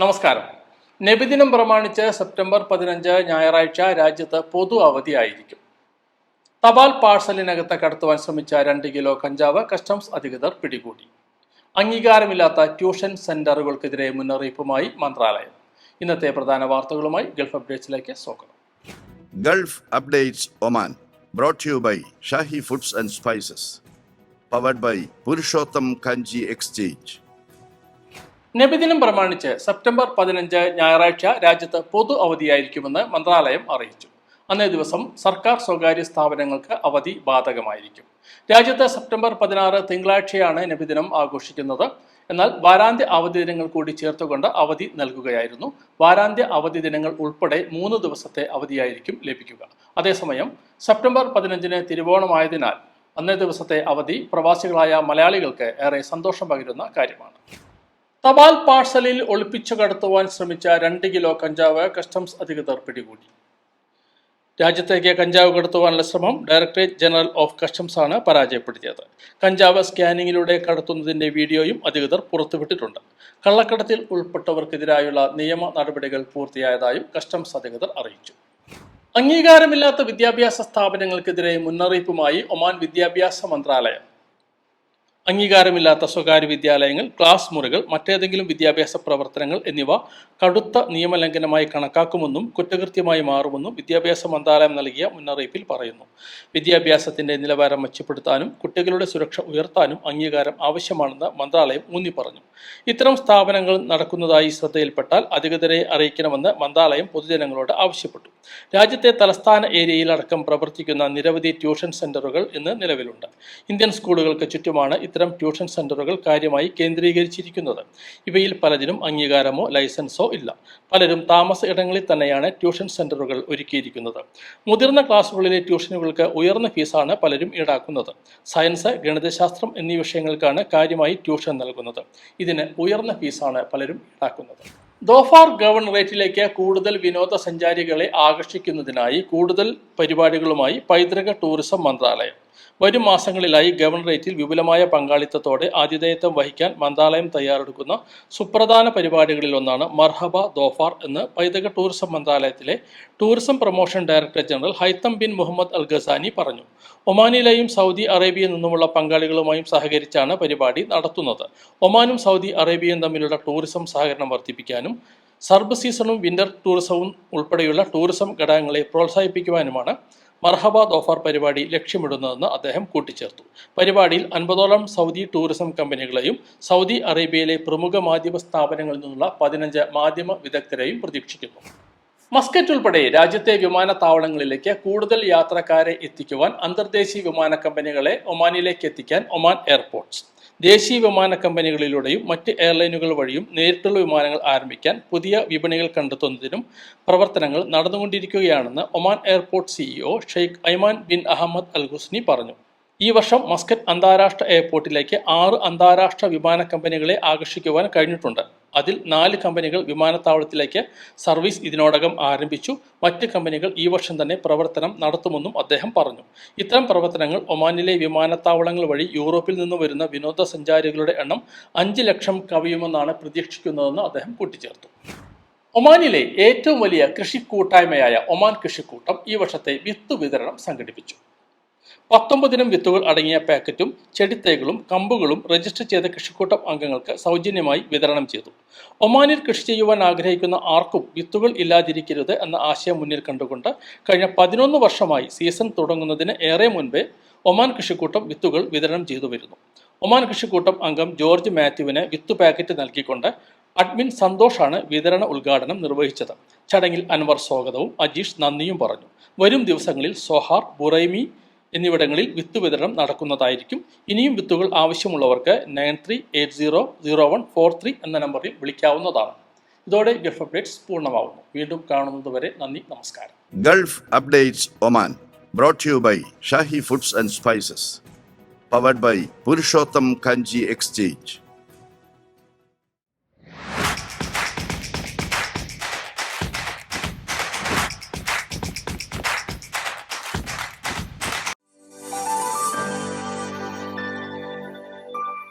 നമസ്കാരം. നബിദിനം പ്രമാണിച്ച് സെപ്റ്റംബർ പതിനഞ്ച് ഞായറാഴ്ച രാജ്യത്ത് പൊതു അവധിയായിരിക്കും. തപാൽ പാഴ്സലിനകത്ത് കടത്തുവാൻ ശ്രമിച്ച രണ്ട് കിലോ കഞ്ചാവ് കസ്റ്റംസ് അധികൃതർ പിടികൂടി. അംഗീകാരമില്ലാത്ത ട്യൂഷൻ സെന്ററുകൾക്കെതിരെ മുന്നറിയിപ്പുമായി മന്ത്രാലയം. ഇന്നത്തെ പ്രധാന വാർത്തകളുമായി ഗൾഫ് അപ്ഡേറ്റ്സിലേക്ക് സ്വാഗതം. Gulf updates Oman brought to by by foods and spices powered by by Kanji exchange. നബിദിനം പ്രമാണിച്ച് സെപ്റ്റംബർ പതിനഞ്ച് ഞായറാഴ്ച രാജ്യത്ത് പൊതു അവധിയായിരിക്കുമെന്ന് മന്ത്രാലയം അറിയിച്ചു. അന്നേ ദിവസം സർക്കാർ സ്വകാര്യ സ്ഥാപനങ്ങൾക്ക് അവധി ബാധകമായിരിക്കും. രാജ്യത്ത് സെപ്റ്റംബർ പതിനാറ് തിങ്കളാഴ്ചയാണ് നബിദിനം ആഘോഷിക്കുന്നത്. എന്നാൽ വാരാന്ത്യ അവധി ദിനങ്ങൾ കൂടി ചേർത്തുകൊണ്ട് അവധി നൽകുകയായിരുന്നു. വാരാന്ത്യ അവധി ദിനങ്ങൾ ഉൾപ്പെടെ മൂന്ന് ദിവസത്തെ അവധിയായിരിക്കും ലഭിക്കുക. അതേസമയം സെപ്റ്റംബർ പതിനഞ്ചിന് തിരുവോണമായതിനാൽ അന്നേ ദിവസത്തെ അവധി പ്രവാസികളായ മലയാളികൾക്ക് ഏറെ സന്തോഷം പകരുന്ന കാര്യമാണ്. തപാൽ പാഴ്സലിൽ ഒളിപ്പിച്ചു കടത്തുവാൻ ശ്രമിച്ച രണ്ട് കിലോ കഞ്ചാവ് കസ്റ്റംസ് അധികൃതർ പിടികൂടി. രാജ്യത്തേക്ക് കഞ്ചാവ് കടത്തുവാനുള്ള ശ്രമം ഡയറക്ടറേറ്റ് ജനറൽ ഓഫ് കസ്റ്റംസ് ആണ് പരാജയപ്പെടുത്തിയത്. കഞ്ചാവ് സ്കാനിങ്ങിലൂടെ കടത്തുന്നതിന്റെ വീഡിയോയും അധികൃതർ പുറത്തുവിട്ടിട്ടുണ്ട്. കള്ളക്കടത്തിൽ ഉൾപ്പെട്ടവർക്കെതിരായുള്ള നിയമ നടപടികൾ പൂർത്തിയായതായും കസ്റ്റംസ് അധികൃതർ അറിയിച്ചു. അംഗീകാരമില്ലാത്ത വിദ്യാഭ്യാസ സ്ഥാപനങ്ങൾക്കെതിരെ മുന്നറിയിപ്പുമായി ഒമാൻ വിദ്യാഭ്യാസ മന്ത്രാലയം. അംഗീകാരമില്ലാത്ത സ്വകാര്യ വിദ്യാലയങ്ങൾ ക്ലാസ് മുറികൾ മറ്റേതെങ്കിലും വിദ്യാഭ്യാസ പ്രവർത്തനങ്ങൾ എന്നിവ കടുത്ത നിയമലംഘനമായി കണക്കാക്കുമെന്നും കുറ്റകൃത്യമായി മാറുമെന്നും വിദ്യാഭ്യാസ മന്ത്രാലയം നൽകിയ മുന്നറിയിപ്പിൽ പറയുന്നു. വിദ്യാഭ്യാസത്തിന്റെ നിലവാരം മെച്ചപ്പെടുത്താനും കുട്ടികളുടെ സുരക്ഷ ഉയർത്താനും അംഗീകാരം ആവശ്യമാണെന്ന് മന്ത്രാലയം ഊന്നി പറഞ്ഞു ഇത്തരം സ്ഥാപനങ്ങൾ നടക്കുന്നതായി ശ്രദ്ധയിൽപ്പെട്ടാൽ അധികൃതരെ അറിയിക്കണമെന്ന് മന്ത്രാലയം പൊതുജനങ്ങളോട് ആവശ്യപ്പെട്ടു. രാജ്യത്തെ തലസ്ഥാന ഏരിയയിലടക്കം പ്രവർത്തിക്കുന്ന നിരവധി ട്യൂഷൻ സെന്ററുകൾ ഇന്ന് നിലവിലുണ്ട്. ഇന്ത്യൻ സ്കൂളുകൾക്ക് ചുറ്റുമാണ് ഇത്തരം ട്യൂഷൻ സെന്ററുകൾ കാര്യമായി കേന്ദ്രീകരിച്ചിരിക്കുന്നത്. ഇവയിൽ പലതിനും അംഗീകാരമോ ലൈസൻസോ ഇല്ല. പലരും താമസ ഇടങ്ങളിൽ തന്നെയാണ് ട്യൂഷൻ സെന്ററുകൾ ഒരുക്കിയിരിക്കുന്നത്. മുതിർന്ന ക്ലാസ്സുകളിലെ ട്യൂഷനുകൾക്ക് ഉയർന്ന ഫീസാണ് പലരും ഈടാക്കുന്നത്. സയൻസ് ഗണിതശാസ്ത്രം എന്നീ വിഷയങ്ങൾക്കാണ് കാര്യമായി ട്യൂഷൻ നൽകുന്നത്. ഇതിന് ഉയർന്ന ഫീസാണ് പലരും ഈടാക്കുന്നത്. ദോഫാർ ഗവർണറേറ്റിലേക്ക് കൂടുതൽ വിനോദസഞ്ചാരികളെ ആകർഷിക്കുന്നതിനായി കൂടുതൽ പരിപാടികളുമായി പൈതൃക ടൂറിസം മന്ത്രാലയം. വരും മാസങ്ങളിലായി ഗവർണറേറ്റിൽ വിപുലമായ പങ്കാളിത്തത്തോടെ ആതിഥേയത്വം വഹിക്കാൻ മന്ത്രാലയം തയ്യാറെടുക്കുന്ന സുപ്രധാന പരിപാടികളിൽ ഒന്നാണ് മർഹബ ദോഫാർ എന്ന് പൈതൃക ടൂറിസം മന്ത്രാലയത്തിലെ tourism promotion director general Haitham bin Mohammed Al Ghasani പറഞ്ഞു. ഒമാനിലെയും സൗദി അറേബ്യയിൽ നിന്നുമുള്ള പങ്കാളികളുമായും സഹകരിച്ചാണ് പരിപാടി നടത്തുന്നത്. ഒമാനും സൗദി അറേബ്യയും തമ്മിലുള്ള ടൂറിസം സഹകരണം വർദ്ധിപ്പിക്കാനും സർബ് സീസണും വിന്റർ ടൂറിസവും ഉൾപ്പെടെയുള്ള ടൂറിസം ഘടകങ്ങളെ പ്രോത്സാഹിപ്പിക്കുവാനുമാണ് മർഹബാദ് ഓഫർ പരിപാടി ലക്ഷ്യമിടുന്നതെന്ന് അദ്ദേഹം കൂട്ടിച്ചേർത്തു. പരിപാടിയിൽ അൻപതോളം സൗദി ടൂറിസം കമ്പനികളെയും സൗദി അറേബ്യയിലെ പ്രമുഖ മാധ്യമ സ്ഥാപനങ്ങളിൽ നിന്നുള്ള പതിനഞ്ച് മാധ്യമ വിദഗ്ധരെയും പ്രതീക്ഷിക്കുന്നു. മസ്കറ്റ് ഉൾപ്പെടെ രാജ്യത്തെ വിമാനത്താവളങ്ങളിലേക്ക് കൂടുതൽ യാത്രക്കാരെ എത്തിക്കുവാൻ അന്തർദേശീയ വിമാന കമ്പനികളെ ഒമാനിലേക്ക് എത്തിക്കാൻ ഒമാൻ എയർപോർട്ട്സ്. ദേശീയ വിമാന കമ്പനികളിലൂടെയും മറ്റ് എയർലൈനുകൾ വഴിയും നേരിട്ടുള്ള വിമാനങ്ങൾ ആരംഭിക്കാൻ പുതിയ വിപണികൾ കണ്ടെത്തുന്നതിനും പ്രവർത്തനങ്ങൾ നടന്നുകൊണ്ടിരിക്കുകയാണെന്ന് Oman airport CEO Sheikh Aiman bin Ahmed Al Husni പറഞ്ഞു. ഈ വർഷം മസ്കറ്റ് അന്താരാഷ്ട്ര എയർപോർട്ടിലേക്ക് ആറ് അന്താരാഷ്ട്ര വിമാന കമ്പനികളെ ആകർഷിക്കുവാൻ കഴിഞ്ഞിട്ടുണ്ട്. അതിൽ നാല് കമ്പനികൾ വിമാനത്താവളത്തിലേക്ക് സർവീസ് ഇതിനോടകം ആരംഭിച്ചു. മറ്റ് കമ്പനികൾ ഈ വർഷം തന്നെ പ്രവർത്തനം നടത്തുമെന്നും അദ്ദേഹം പറഞ്ഞു. ഇത്തരം പ്രവർത്തനങ്ങൾ ഒമാനിലെ വിമാനത്താവളങ്ങൾ വഴി യൂറോപ്പിൽ നിന്ന് വരുന്ന വിനോദസഞ്ചാരികളുടെ എണ്ണം അഞ്ച് ലക്ഷം കവിയുമെന്നാണ് പ്രതീക്ഷിക്കുന്നതെന്ന് അദ്ദേഹം കൂട്ടിച്ചേർത്തു. ഒമാനിലെ ഏറ്റവും വലിയ കൃഷി കൂട്ടായ്മയായ ഒമാൻ കൃഷിക്കൂട്ടം ഈ വർഷത്തെ വിത്ത് വിതരണം സംഘടിപ്പിച്ചു. പത്തൊമ്പതിനം വിത്തുകൾ അടങ്ങിയ പാക്കറ്റും ചെടിത്തൈകളും കമ്പുകളും രജിസ്റ്റർ ചെയ്ത കൃഷിക്കൂട്ടം അംഗങ്ങൾക്ക് സൗജന്യമായി വിതരണം ചെയ്തു. ഒമാനിൽ കൃഷി ചെയ്യുവാൻ ആഗ്രഹിക്കുന്ന ആർക്കും വിത്തുകൾ ഇല്ലാതിരിക്കരുത് എന്ന ആശയം മുന്നിൽ കണ്ടുകൊണ്ട് കഴിഞ്ഞ പതിനൊന്ന് വർഷമായി സീസൺ തുടങ്ങുന്നതിന് ഏറെ മുൻപേ ഒമാൻ കൃഷിക്കൂട്ടം വിത്തുകൾ വിതരണം ചെയ്തു വരുന്നു. ഒമാൻ കൃഷിക്കൂട്ടം അംഗം ജോർജ് മാത്യുവിന് വിത്ത് പാക്കറ്റ് നൽകിക്കൊണ്ട് അഡ്മിൻ സന്തോഷാണ് വിതരണ ഉദ്ഘാടനം നിർവഹിച്ചത്. ചടങ്ങിൽ അൻവർ സ്വാഗതവും അജീഷ് നന്ദിയും പറഞ്ഞു. വരും ദിവസങ്ങളിൽ സോഹാർ ബുറൈമി എന്നിവിടങ്ങളിൽ വിത്ത് വിതരണം നടക്കുന്നതായിരിക്കും. ഇനിയും വിത്തുകൾ ആവശ്യമുള്ളവർക്ക് nine three eight zero zero one four three എന്ന നമ്പറിൽ വിളിക്കാവുന്നതാണ്. ഇതോടെ ഗൾഫ് അപ്ഡേറ്റ്സ് പൂർണമാവുന്നു. വീണ്ടും കാണുന്നതുവരെ നന്ദി നമസ്കാരം. Gulf updates Oman brought you by Shahi foods and spices powered by Purushottam Kanji exchange.